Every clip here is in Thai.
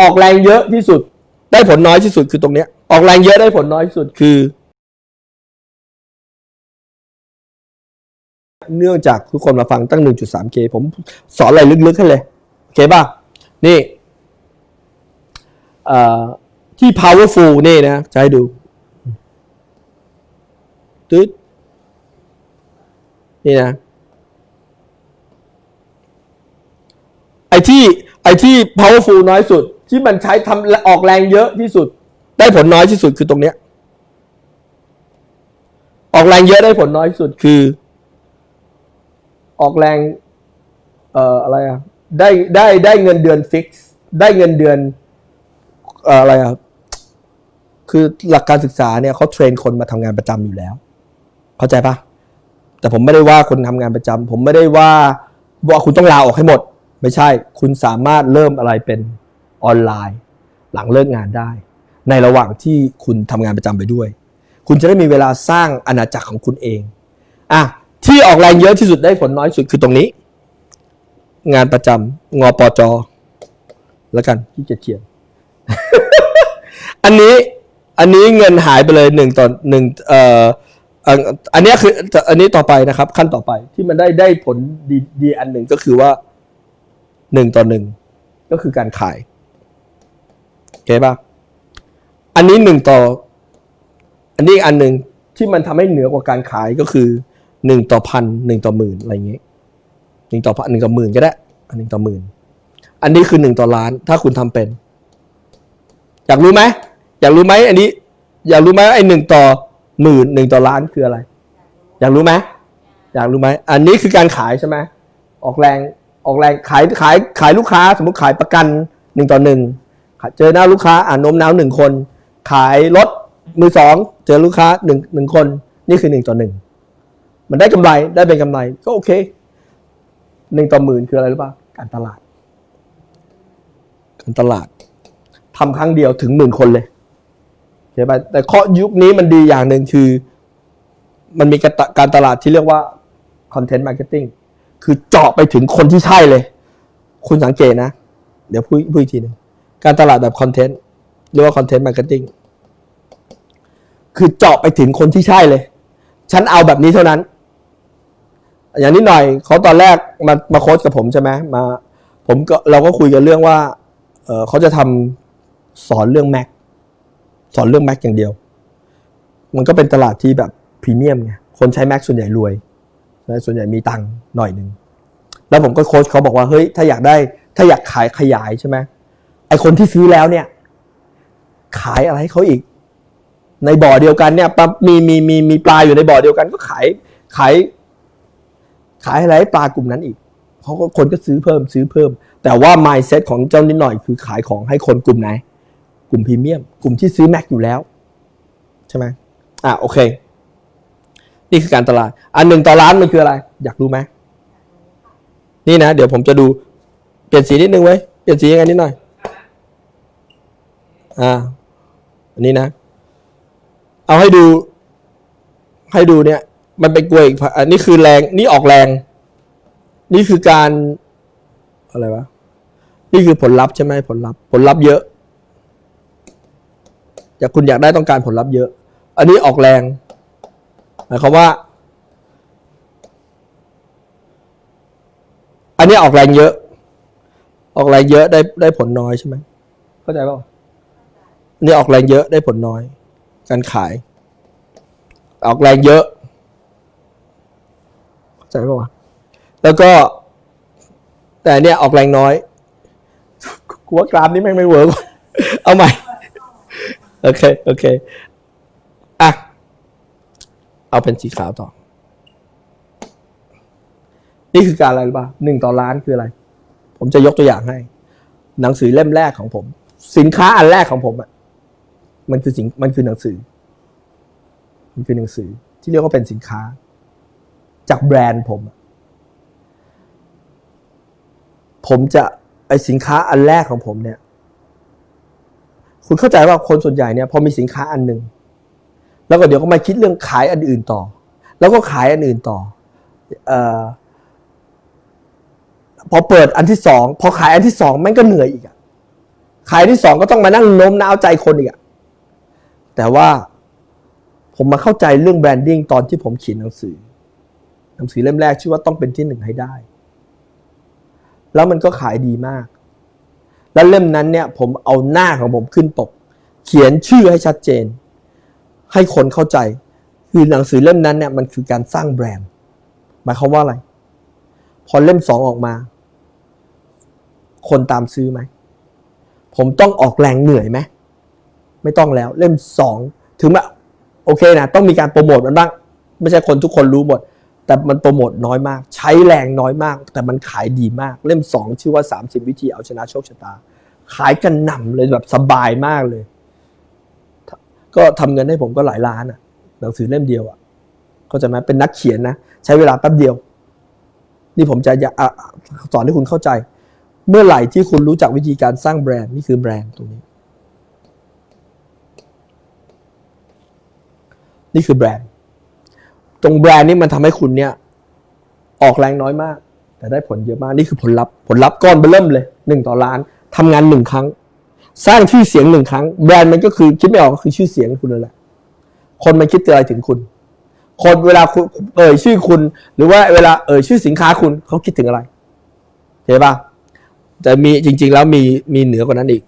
ออกแรงเยอะที่สุด ได้ผลน้อยที่สุดคือตรงเนี้ย ออกแรงเยอะได้ผลน้อยที่สุดคือ เนื่องจากทุกคนมาฟังตั้ง 1.3K ผมสอนอะไรลึกๆให้เลย โอเคป่ะ นี่เอ่อที่ powerful นี่นะจะให้ดูตึ๊ดนี่นะไอที่ไอที่ powerful น้อยสุด ที่มันใช้ทำออกแรงเยอะที่สุด ได้ผลน้อยที่สุดคือตรงเนี้ย ออกแรงเยอะได้ผลน้อยที่สุดคือ ออกแรง เอ่ออะไรอะได้ได้ได้เงินเดือนฟิกซ์ได้เงินเดือนเอ่ออะไรอะคือหลักการศึกษาเนี่ยเขาเทรนคนมาทำงานประจำอยู่แล้ว เข้าใจปะแต่ผมไม่ได้ว่าคนทำงานประจำผมไม่ได้ว่าว่าคุณต้องลาออกให้หมด ไม่ใช่ คุณสามารถเริ่มอะไรเป็น ออนไลน์ หลังเลิกงานได้ ในระหว่างที่คุณทำงานประจำไปด้วย คุณจะได้มีเวลาสร้างอาณาจักรของคุณเองอะที่ออกแรงเยอะที่สุดได้ผลน้อยสุดคือตรงนี้ งานประจำงอปจอแล้วกันที่จะเขียน อันนี้อันนี้เงินหายไปเลยหนึ่งต่อหนึ่งเอ่ออันนี้คืออันนี้ต่อไปนะครับ ขั้นต่อไปที่มันได้ได้ผลดีดีอันหนึ่งก็คือว่าหนึ่งต่อหนึ่งก็คือการขาย โอเคป่ะอันนี้หนึ่งต่อ อันนี้อันหนึ่งที่มันทำให้เหนือกว่าการขายก็คือหนึ่งต่อพันหนึ่งต่อหมื่นอะไรเงี้ยหนึ่งต่อพันหนึ่งต่อหมื่นก็ได้อันหนึ่งต่อหมื่นอันนี้คือหนึ่งต่อล้าน ถ้าคุณทำเป็น อยากรู้ไหมอยากรู้ไหมอันนี้ อยากรู้ไหมไอ้หนึ่งต่อหมื่นหนึ่งต่อล้านคืออะไร อยากรู้ไหมอยากรู้ไหมอันนี้คือการขายใช่ไหมออกแรงออกแรงขายขายขายลูกค้า สมมติขายประกันหนึ่งต่อหนึ่ง เจอหน้าลูกค้าอ่านนมน้าวหนึ่งคน ขายรถมือสองเจอลูกค้าหนึ่งหนึ่งคน นี่คือหนึ่งต่อหนึ่งมันได้กำไรได้เป็นกำไรก็โอเคหนึ่งต่อหมื่นคืออะไรรู้ป่ะการตลาด การตลาดทำครั้งเดียวถึงหมื่นคนเลยเข้าใจปแต่ข้อยุคนี้มันดีอย่างหนึ่งคือ มันมีการตลาดที่เรียกว่า content marketing คือเจาะไปถึงคนที่ใช่เลย คุณสังเกตนะ เดี๋ยวพูดพูดอีกทีหนึ่ง การตลาดแบบคอนเทนต์เรียกว่าคอนเทนต์มาร์เก็ตติ้งคือเจาะไปถึงคนที่ใช่เลย ฉันเอาแบบนี้เท่านั้น อย่างนิดหน่อยเขาตอนแรกมามาโค้ชกับผมใช่ไหมมา ผมก็เราก็คุยกันเรื่องว่าเเขาจะทำสอนเรื่องแม็กสอนเรื่องแม็กอย่างเดียว มันก็เป็นตลาดที่แบบพรีเมียมไงคนใช้แม็กส่วนใหญ่รวยส่วนใหญ่มีตังค์หน่อยหนึ่งแล้วผมก็โค้ชเขาบอกว่าเฮ้ยถ้าอยากได้ถ้าอยากขายขยายใช่ไหม ไอคนที่ซื้อแล้วเนี่ย ขายอะไรให้เขาอีก ในบ่อเดียวกันเนี่ยปลามีมีมีมีปลาอยู่ในบ่อเดียวกันก็ขายขาย ขายอะไรให้ปลากลุ่มนั้นอีกเขาก็คนก็ซื้อเพิ่มซื้อเพิ่ม แต่ว่า mindset ของเจ้านิดหน่อยคือขายของให้คนกลุ่มไหน กลุ่มพรีเมียม กลุ่มที่ซื้อแม็กอยู่แล้ว ใช่ไหมอะโอเค นี่คือการตลาด อันหนึ่งต่อล้านมันคืออะไร อยากรู้ไหมนี่นะ เดี๋ยวผมจะดู เปลี่ยนสีนิดนึงไว้ เปลี่ยนสียังไงนิดหน่อย อ่าอันนี้นะ เอาให้ดู ให้ดูเนี่ย มันเป็นกลวยอีกอันนี้คือแรง นี่ออกแรง นี่คือการอะไรวะ นี่คือผลลัพธ์ใช่ไหมผลลัพธ์ ผลลัพธ์เยอะ อยากคุณอยากได้ต้องการผลลัพธ์เยอะ อันนี้ออกแรงหมายความว่า อันนี้ออกแรงเยอะ ออกแรงเยอะได้ได้ผลน้อยใช่ไหมเข้าใจป่า อันนี่ออกแรงเยอะได้ผลน้อย การขาย ออกแรงเยอะเข้าใจป่าวะแล้วก็ แต่เนี่ยออกแรงน้อยกูว่ากราฟนี้แม่งไม่เวิร์กเอาใหม่ โอเค โอเค อะ เอาเป็นสีขาวต่อ นี่คือการอะไรรู้ป่ะหนึ่งต่อล้านคืออะไร ผมจะยกตัวอย่างให้ หนังสือเล่มแรกของผม สินค้าอันแรกของผมอะ มันคือสินมันคือหนังสือ มันคือหนังสือที่เรียกว่าเป็นสินค้า จากแบรนด์ผม ผมจะไอสินค้าอันแรกของผมเนี่ย คุณเข้าใจว่าคนส่วนใหญ่เนี่ยพอมีสินค้าอันหนึ่งแล้วก็เดี๋ยวก็มาคิดเรื่องขายอันอื่นต่อ แล้วก็ขายอันอื่นต่อเอ่อพอเปิดอันที่สองพอขายอันที่สองแม่งก็เหนื่อยอีกอะขายที่สองก็ต้องมานั่งโน้มน้าวใจคนอีกอะ แต่ว่าผมมาเข้าใจเรื่องแบรนดิ้งตอนที่ผมเขียนหนังสือ หนังสือเล่มแรกชื่อว่าต้องเป็นที่หนึ่งให้ได้ แล้วมันก็ขายดีมาก แล้วเล่มนั้นเนี่ย ผมเอาหน้าของผมขึ้นปก เขียนชื่อให้ชัดเจน ให้คนเข้าใจ คือหนังสือเล่มนั้นเนี่ยมันคือการสร้างแบรนด์หมายความว่าอะไร พอเล่มสองออกมา คนตามซื้อไหม ผมต้องออกแรงเหนื่อยไหม ไม่ต้องแล้ว เล่มสองถึงแม้โอเคนะต้องมีการโปรโมทมันบ้าง ไม่ใช่คนทุกคนรู้หมด แต่มันโปรโมทน้อยมาก ใช้แรงน้อยมาก แต่มันขายดีมาก เล่มสองชื่อว่า 30 วิธีเอาชนะโชคชะตา ขายกันหน่ำเลยแบบสบายมากเลย ก็ทำเงินให้ผมก็หลายล้านอะหนังสือเล่มเดียวอะก็จะมาเป็นนักเขียนนะ ใช้เวลาแป๊บเดียว นี่ผมจะอะสอนให้คุณเข้าใจ เมื่อไหร่ที่คุณรู้จักวิธีการสร้างแบรนด์นี่คือแบรนด์ตรงนี้ นี่คือแบรนด์ ตรงแบรนด์นี่มันทำให้คุณเนี่ย ออกแรงน้อยมาก แต่ได้ผลเยอะมากนี่คือผลลัพธ์ ผลลัพธ์ก้อนเริ่มเลยหนึ่งต่อล้านทำงานหนึ่งครั้ง สร้างชื่อเสียงหนึ่งครั้ง แบรนด์มันก็คือคิดไม่ออกก็คือชื่อเสียงคุณนั่นแหละคนมันคิดอะไรถึงคุณ คนเวลาคุณเอ่ยชื่อคุณ หรือว่าเวลาเอ่ยชื่อสินค้าคุณเขาคิดถึงอะไรเข้าใจปะแต่มีจริง ๆ แล้วมีมีเหนือกว่านั้นอีก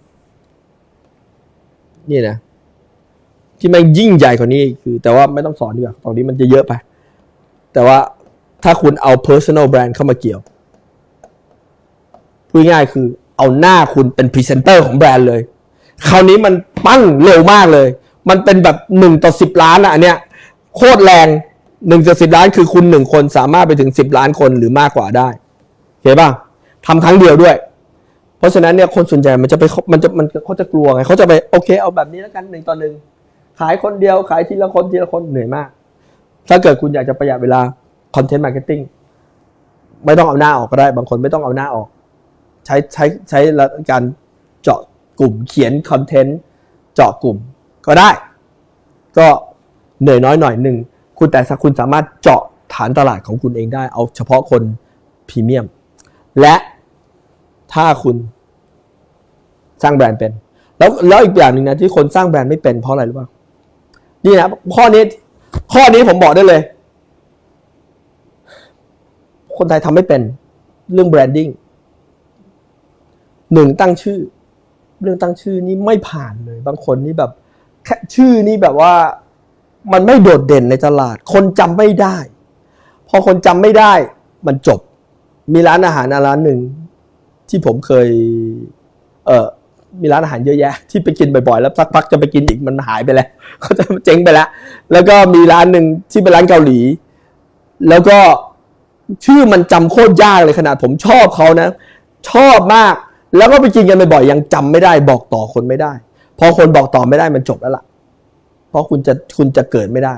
นี่นะ ที่มันยิ่งใหญ่กว่านี้คือ แต่ว่าไม่ต้องสอนดีกว่าตรงนี้มันจะเยอะไป แต่ว่าถ้าคุณเอา personal brand เข้ามาเกี่ยวพูดง่ายคือ เอาหน้าคุณเป็นพรีเซนเตอร์ของแบรนด์เลย คราวนี้มันปั้งเร็วมากเลย มันเป็นแบบหนึ่งต่อสิบล้านอะอันเนี้ยโคตรแรงหนึ่งต่อสิบล้านคือคุณหนึ่งคนสามารถไปถึงสิบล้านคนหรือมากกว่าได้เห็นป่ะทำครั้งเดียวด้วย เพราะฉะนั้นเนี่ยคนส่วนใหญ่มันจะไปมันจะมันเขาจะกลัวไงเขาจะไปโอเคเอาแบบนี้แล้วกันหนึ่งต่อหนึ่ง ขายคนเดียวขายทีละคนทีละคนเหนื่อยมาก ถ้าเกิดคุณอยากจะประหยัดเวลาคอนเทนต์มาร์เก็ตติ้งไม่ต้องเอาหน้าออกก็ได้ บางคนไม่ต้องเอาหน้าออก ใช้ใช้ใช้การเจาะกลุ่มเขียนคอนเทนต์เจาะกลุ่มก็ได้ ก็เหนื่อยน้อยหน่อยหนึ่งคุณแต่คุณสามารถเจาะฐานตลาดของคุณเองได้ เอาเฉพาะคนพรีเมียม และถ้าคุณสร้างแบรนด์เป็น แล้วแล้วอีกอย่างหนึ่งนะที่คนสร้างแบรนด์ไม่เป็นเพราะอะไรรู้ป่ะ นี่นะข้อนี้ ข้อนี้ผมบอกได้เลย คนไทยทำไม่เป็น เรื่องแบรนดิ้งหนึ่งตั้งชื่อ เรื่องตั้งชื่อนี่ไม่ผ่านเลย บางคนนี่แบบแค่ชื่อนี่แบบว่า มันไม่โดดเด่นในตลาด คนจำไม่ได้ พอคนจำไม่ได้ มันจบ มีร้านอาหารร้านหนึ่งที่ผมเคย เออ มีร้านอาหารเยอะแยะที่ไปกินบ่อยๆ แล้วสักพักจะไปกินอีกมันหายไปแล้วเขาจะเจ๊งไปแล้ว แล้วก็มีร้านหนึ่งที่เป็นร้านเกาหลี แล้วก็ชื่อมันจำโคตรยากเลยขนาดผมชอบเขานะ ชอบมากแล้วก็ไปกินกันบ่อยๆยังจำไม่ได้ บอกต่อคนไม่ได้ พอคนบอกต่อไม่ได้มันจบแล้วล่ะ เพราะคุณจะคุณจะเกิดไม่ได้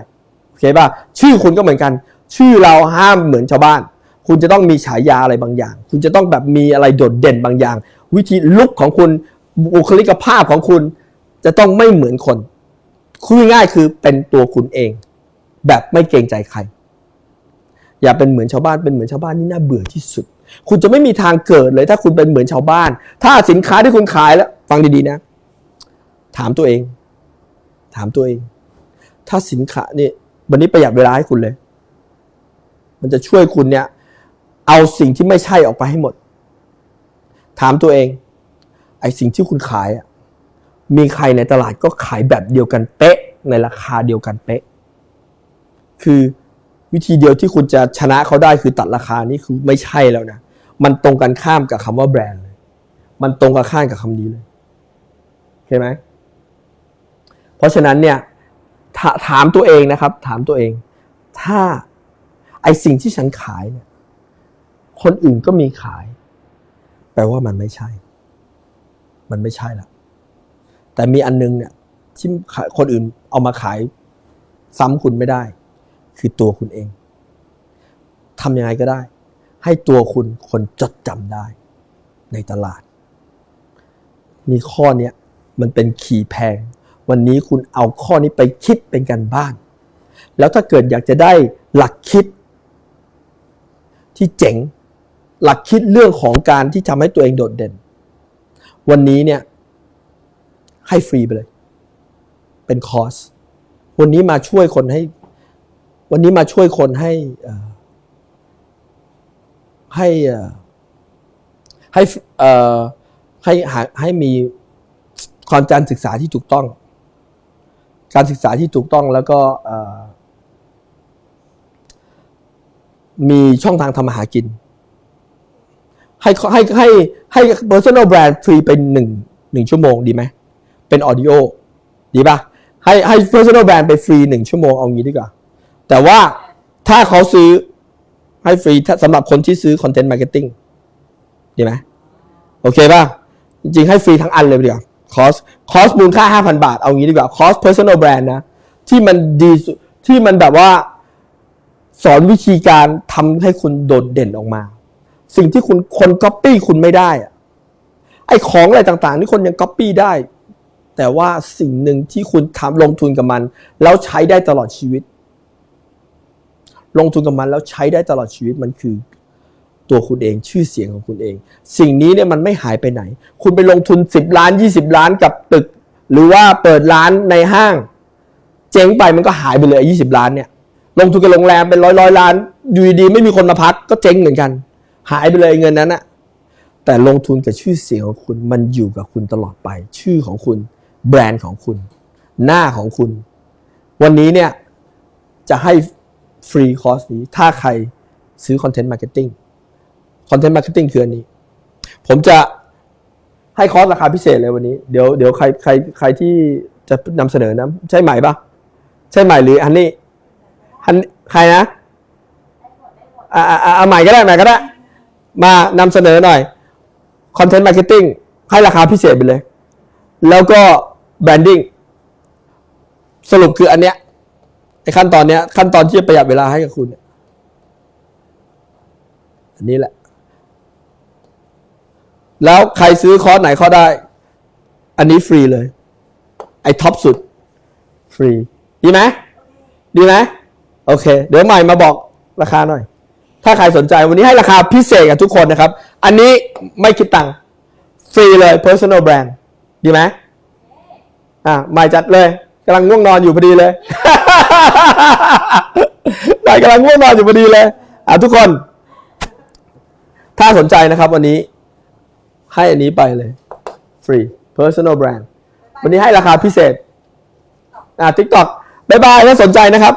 โอเคป่ะชื่อคุณก็เหมือนกัน ชื่อเราห้ามเหมือนชาวบ้าน คุณจะต้องมีฉายาอะไรบางอย่าง คุณจะต้องแบบมีอะไรโดดเด่นบางอย่าง วิธีลุกของคุณ บุคลิกภาพของคุณจะต้องไม่เหมือนคน คุยง่ายคือเป็นตัวคุณเอง แบบไม่เกรงใจใคร อย่าเป็นเหมือนชาวบ้านเป็นเหมือนชาวบ้านนี่น่าเบื่อที่สุด คุณจะไม่มีทางเกิดเลย ถ้าคุณเป็นเหมือนชาวบ้าน ถ้าสินค้าที่คุณขายแล้ว ฟังดีๆนะ ถามตัวเอง ถามตัวเอง ถ้าสินค้านี่วันนี้ประหยัดเวลาให้คุณเลย มันจะช่วยคุณเนี่ย เอาสิ่งที่ไม่ใช่ออกไปให้หมด ถามตัวเอง ไอสิ่งที่คุณขายอะมีใครในตลาดก็ขายแบบเดียวกันเป๊ะ ในราคาเดียวกันเป๊ะ คือวิธีเดียวที่คุณจะชนะเขาได้คือตัดราคานี่คือไม่ใช่แล้วนะ มันตรงกันข้ามกับคำว่าแบรนด์เลย มันตรงกันข้ามกับคำนี้เลยเห็นไหม เพราะฉะนั้นเนี่ยถถามตัวเองนะครับ ถามตัวเอง ถ้าไอสิ่งที่ฉันขายเนี่ย คนอื่นก็มีขาย แปลว่ามันไม่ใช่ มันไม่ใช่ละแต่มีอันนึงเนี่ยที่คนอื่นเอามาขายซ้ำคุณไม่ได้ คือตัวคุณเองทำยังไงก็ได้ ให้ตัวคุณคนจดจำได้ในตลาด มีข้อเนี้ยมันเป็นขีย์แพง วันนี้คุณเอาข้อนี้ไปคิดเป็นการบ้าน แล้วถ้าเกิดอยากจะได้หลักคิด ที่เจ๋ง หลักคิดเรื่องของการที่ทำให้ตัวเองโดดเด่น วันนี้เนี่ย ให้ฟรีไปเลย เป็นคอร์สวันนี้มาช่วยคนให้ วันนี้มาช่วยคนให้ให้ให้ให้หาให้มีความการศึกษาที่ถูกต้อง การศึกษาที่ถูกต้องแล้วก็มีช่องทางทำมาหากิน ให้ให้ให้ให้ personal brand ฟรีเป็นหนึ่งหนึ่งชั่วโมงดีไหม เป็นออดิโอดีป่ะ ให้ให้ personal brand ไปฟรีหนึ่งชั่วโมงเอางี้ดีกว่า แต่ว่าถ้าเขาซื้อให้ฟรีสำหรับคนที่ซื้อ content marketing ดีไหมโอเคป่ะ จริงๆ ให้ฟรีทั้งอันเลยดีกว่าคอสคอสมูลค่า 5,000 บาท เอางี้ดีกว่าคอส personal brand นะ ที่มันดีที่มันแบบว่า สอนวิธีการทำให้คุณโดดเด่นออกมา สิ่งที่คุณคนก๊อปปี้คุณไม่ได้อะไอ้ของอะไรต่างๆที่คนยังก๊อปปี้ได้ แต่ว่าสิ่งหนึ่งที่คุณทำลงทุนกับมัน แล้วใช้ได้ตลอดชีวิต ลงทุนกับมันแล้วใช้ได้ตลอดชีวิตมันคือ ตัวคุณเองชื่อเสียงของคุณเอง สิ่งนี้เนี่ยมันไม่หายไปไหน คุณไปลงทุน 10 ล้าน 20 ล้านกับตึก หรือว่าเปิดร้านในห้าง เจ๊งไปมันก็หายไปเลย20ล้านเนี่ยลงทุนกับโรงแรมเป็นร้อยร้อยล้านอยู่ดีๆไม่มีคนมาพักก็เจ๊งเหมือนกัน หายไปเลยเงินนั้นอะแต่ลงทุนกับชื่อเสียงของคุณมันอยู่กับคุณตลอดไป ชื่อของคุณ แบรนด์ของคุณ หน้าของคุณ วันนี้เนี่ย จะให้ฟรีคอร์สนี้ถ้าใครซื้อคอนเทนต์มาร์เก็ตติ้งคอนเทนต์มาร์เก็ตติ้งคืออันนี้ ผมจะให้คอร์สราคาพิเศษเลยวันนี้ เดี๋ยวเดี๋ยวใครใครใครที่จะนำเสนอนะ ใช่ไหมปะใช่ไหมหรืออันนี้อันใครนะอ่าอ่าอ่าเอาใหม่ก็ได้ใหม่ก็ได้ มานำเสนอหน่อยคอนเทนต์มาร์เก็ตติ้งให้ราคาพิเศษไปเลย แล้วก็แบรนดิ้งสรุปคืออันเนี้ยไอ้ขั้นตอนเนี้ย ขั้นตอนที่จะประหยัดเวลาให้กับคุณ อันนี้แหละ แล้วใครซื้อคอร์สไหนข้อได้ อันนี้ฟรีเลย ไอ้ท็อปสุด ฟรี ดีไหมดีไหมโอเค เดี๋ยวใหม่มาบอกราคาหน่อย ถ้าใครสนใจวันนี้ให้ราคาพิเศษกับทุกคนนะครับ อันนี้ไม่คิดตังค์ฟรีเลย personal brand ดีไหมอะใหม่จัดเลยกำลังง่วงนอนอยู่พอดีเลยใหม่กำลังง่วงนอนอยู่พอดีเลย อะทุกคน ถ้าสนใจนะครับวันนี้ ให้อันนี้ไปเลยฟรี personal brand วันนี้ให้ราคาพิเศษ อ่า TikTok บายบายถ้าสนใจนะครับ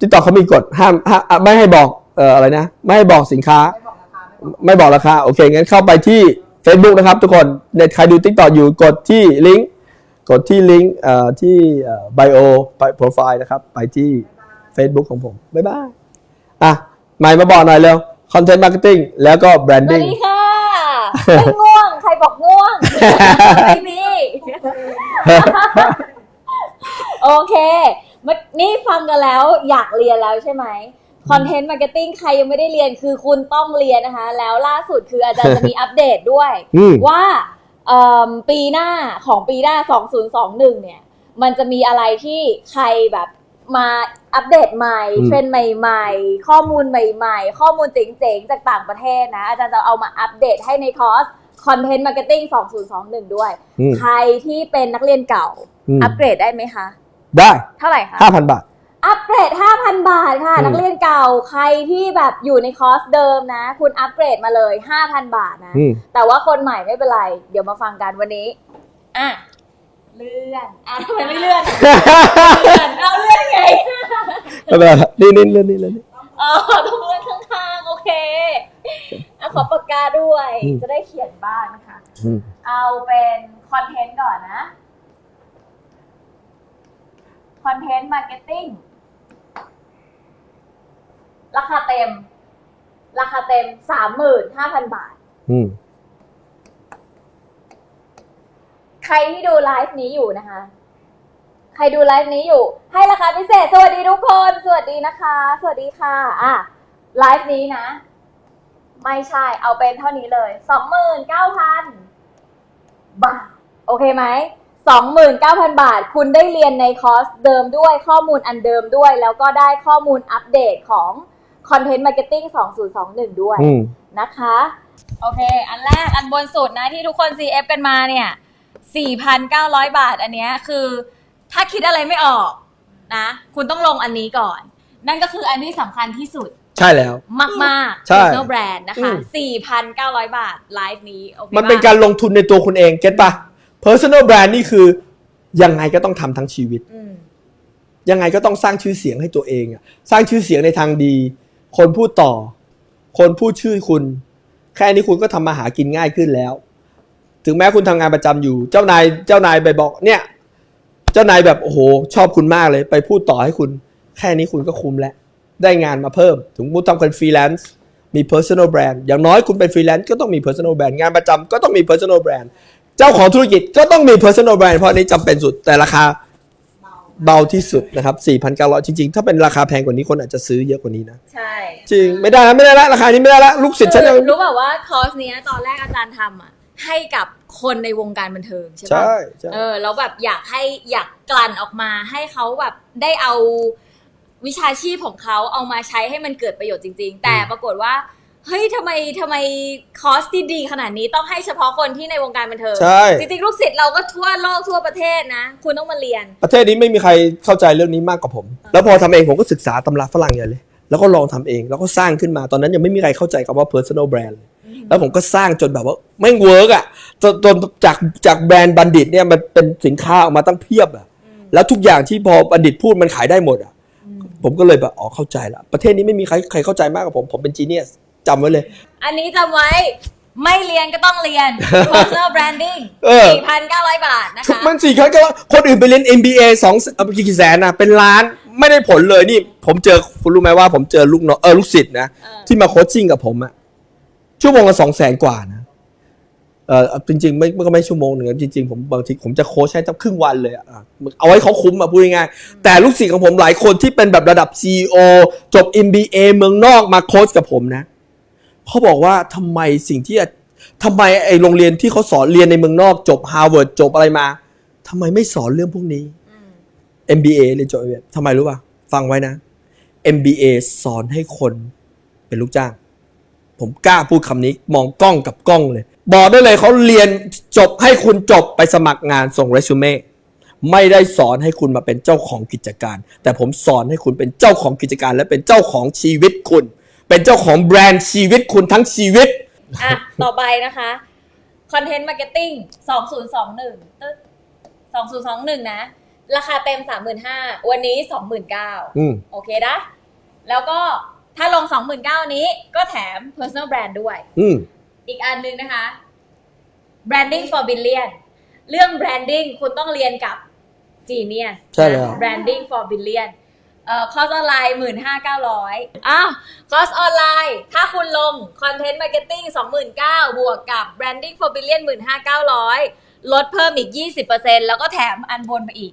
TikTok เขามีกฎห้ามไม่ให้บอก เอ่ออะไรนะ ไม่ให้บอกสินค้าไม่บอกราคาไม่บอกไม่บอกราคา โอเค งั้นเข้าไปที่ Facebook นะครับ ทุกคนในใครดู TikTok อยู่กดที่ลิงก์กดที่ลิงก์เอ่อที่เอ่อ bio profile นะครับ ไปที่ Facebook ของผม บ๊ายบาย อะใหม่มาบอกหน่อยเร็ว Content Marketing แล้วก็สวัส Branding ดีค่ะไม่ง่วง ใครบอกง่วง ไม่มี โอเคมานี่ฟังกันแล้วอยากเรียนแล้วใช่ไหม คอนเทนต์มาร์เก็ตติ้งใครยังไม่ได้เรียนคือคุณต้องเรียนนะคะ แล้วล่าสุดคืออาจารย์จะมีอัปเดตด้วย อืม ว่าเอิ่มปีหน้าของปีหน้า 2021 เนี่ย มันจะมีอะไรที่ใครแบบมาอัปเดตใหม่อืม เทรนด์ใหม่ ๆ ข้อมูลใหม่ ๆ ข้อมูลเจ๋งๆ จากต่างประเทศนะ อาจารย์จะเอามาอัปเดตให้ในคอร์ส Content Marketing 2021 ด้วย อืมใครที่เป็นนักเรียนเก่า อืมอัปเกรดได้ไหมคะ ได้เท่าไหร่คะ5,000บาท อัปเกรด 5,000 บาทค่ะ อืม นักเรียนเก่าใครที่แบบอยู่ในคอร์สเดิมนะ คุณอัปเกรดมาเลย 5,000 บาทนะ อืม แต่ว่าคนใหม่ไม่เป็นไร เดี๋ยวมาฟังกันวันนี้ อะ เลื่อน อะทำไมไม่เลื่อนอะเลื่อนเอาเลื่อนไง ไม่เป็นไรครับนี่นี่นี่นี่นี่ อ๋อต้องเลื่อนข้างๆ โอเคอะขอปากกาด้วย อืม จะได้เขียนบ้างนะคะ อืมเอาเป็นคอนเทนต์ก่อนนะ คอนเทนต์มาร์เก็ตติ้ง ราคาเต็ม ราคาเต็มสามหมื่นห้าพันบาท อืม ใครที่ดูไลฟ์นี้อยู่นะคะ ใครดูไลฟ์นี้อยู่ ให้ราคาพิเศษ สวัสดีทุกคน สวัสดีนะคะ สวัสดีค่ะ อะ ไลฟ์นี้นะ ไม่ใช่ เอาเป็นเท่านี้เลยสองหมื่นเก้าพันบาท โอเคไหมสองหมื่นเก้าพันบาท คุณได้เรียนในคอร์สเดิมด้วยข้อมูลอันเดิมด้วย แล้วก็ได้ข้อมูลอัปเดตของ Content Marketing 2021 ด้วยอืม นะคะ โอเค อันแรกอันบนสุดนะที่ทุกคน CF กันมาเนี่ย 4,900 บาทอันเนี้ยคือถ้าคิดอะไรไม่ออกนะ คุณต้องลงอันนี้ก่อน นั่นก็คืออันที่สำคัญที่สุด ใช่แล้ว มากๆ ใช่ personal brand นะอืคะม4,900 บาทไลฟ์นี้โอเคมันเป็นปะการลงทุนในตัวคุณเองเก็ตปะ personal brand นี่คือ ยังไงก็ต้องทำทั้งชีวิต อืมยังไงก็ต้องสร้างชื่อเสียงให้ตัวเองอะสร้างชื่อเสียงในทางดี คนพูดต่อ คนพูดชื่อคุณ แค่นี้คุณก็ทำมาหากินง่ายขึ้นแล้ว ถึงแม้คุณทำงานประจำอยู่ เจ้านายเจ้านายไปบอกเนี่ย เจ้านายแบบโอ้โห ชอบคุณมากเลย ไปพูดต่อให้คุณ แค่นี้คุณก็คุ้มแล้ว ได้งานมาเพิ่ม ถึงมุดทำเป็นฟรีแลนซ์มี personal brand อย่างน้อยคุณเป็นฟรีแลนซ์ก็ต้องมี personal brand งานประจำก็ต้องมี personal brand เจ้าของธุรกิจก็ต้องมี personal brand เพราะนนี้จำเป็นสุดแต่ราคา เบาที่สุดนะครับ 4,900 จริงๆ ถ้าเป็นราคาแพงกว่านี้คนอาจจะซื้อเยอะกว่านี้นะ ใช่จริงไม่ได้นะไม่ได้ละราคานี้ไม่ได้ละลูกศิษย์ฉันยัง รู้แบบว่าคอร์สเนี้ยตอนแรกอาจารย์ทำอะให้กับคนในวงการบันเทิงใช่ปะใช่ใช่ เออแล้วแบบอยากให้อยากกลั่นออกมาให้เขาแบบได้เอาวิชาชีพของเขาเอามาใช้ให้มันเกิดประโยชน์จริง ๆ แต่ปรากฏว่า เฮ้ยทำไมทำไมคอร์สที่ดีขนาดนี้ต้องให้เฉพาะคนที่ในวงการบันเทิงใช่ จริงๆลูกศิษย์เราก็ทั่วโลกทั่วประเทศนะ คุณต้องมาเรียน ประเทศนี้ไม่มีใครเข้าใจเรื่องนี้มากกว่าผม แล้วพอทำเองผมก็ศึกษาตำราฝรั่งใหญ่เลย แล้วก็ลองทำเอง แล้วก็สร้างขึ้นมา ตอนนั้นยังไม่มีใครเข้าใจคำว่า personal brand เลยแล้วผมก็สร้างจนแบบว่าแม่งเวิร์กอะจนจนจากจากแบรนด์บัณฑิตเนี่ยมันเป็นสินค้าออกมาตั้งเพียบอะ แล้วทุกอย่างที่พอบัณฑิตพูดมันขายได้หมดอะ ผมก็เลยแบบอ๋อเข้าใจละ ประเทศนี้ไม่มีใครใครเข้าใจมากกว่าผม ผมเป็นจีเนียส จำไว้เลย อันนี้จำไว้ไม่เรียนก็ต้องเรียน personal branding เออ 4,900 บาทนะทุกคะ มันสี่ครั้งก็ว่าคนอื่นไปเรียน MBA สองเอ่อกี่แสนนะเป็นล้านไม่ได้ผลเลยนี่ ผมเจอคุณรู้ไหมว่าผมเจอลูกน้องเออลูกศิษย์นะ เออ ที่มาโคชชิ่งกับผมอะชั่วโมงละสองแสนกว่านะเออจริงๆไม่ไม่ก็ไม่ชั่วโมงหนึ่งนะจริง ๆ ผมบางทีผมจะโค้ชให้ตั้งครึ่งวันเลยอะอะเอาไว้เขาคุ้มอะพูดง่ายๆแต่ลูกศิษย์ของผมหลายคนที่เป็นแบบระดับ CEO จบ MBA เมืองนอกมาโค้ชกับผมนะ เขาบอกว่าทำไมสิ่งที่ทำไมไอโรงเรียนที่เขาสอนเรียนในเมืองนอกจบ Harvard จบอะไรมาทำไมไม่สอนเรื่องพวกนี้อืม MBA เรียนจบ MBA ทำไมรู้ป่ะ ฟังไว้นะ MBA สอนให้คนเป็นลูกจ้าง ผมกล้าพูดคำนี้ มองกล้องกับกล้องเลย บอกได้เลยเขาเรียนจบให้คุณจบไปสมัครงานส่งเรซูเม่ไม่ได้สอนให้คุณมาเป็นเจ้าของกิจการ แต่ผมสอนให้คุณเป็นเจ้าของกิจการ และเป็นเจ้าของชีวิตคุณ เป็นเจ้าของแบรนด์ชีวิตคุณทั้งชีวิต อะ ต่อไปนะคะ Content Marketing 2021ตึ๊ด2021นะ ราคาเต็ม35,000วันนี้29,000อืม โอเคนะ แล้วก็ถ้าลง29,000นี้ก็แถม Personal Brand ด้วย อืม อีกอันหนึงนะคะ Branding for Billion เรื่อง Branding คุณต้องเรียนกับ Genius ใช่แล้วนะ Branding for Billion เอ่อคอร์สออนไลน์หมื่นห้าเก้าร้อยอ้าวคอร์สออนไลน์ ถ้าคุณลงคอนเทนต์มาร์เก็ตติ้งสองหมื่นเก้าบวกกับแบรนดิ้งโฟบิเลียนหมื่นห้าเก้าร้อยลดเพิ่มอีกยี่สิบเปอร์เซ็นต์แล้วก็แถมอันบนมาอีก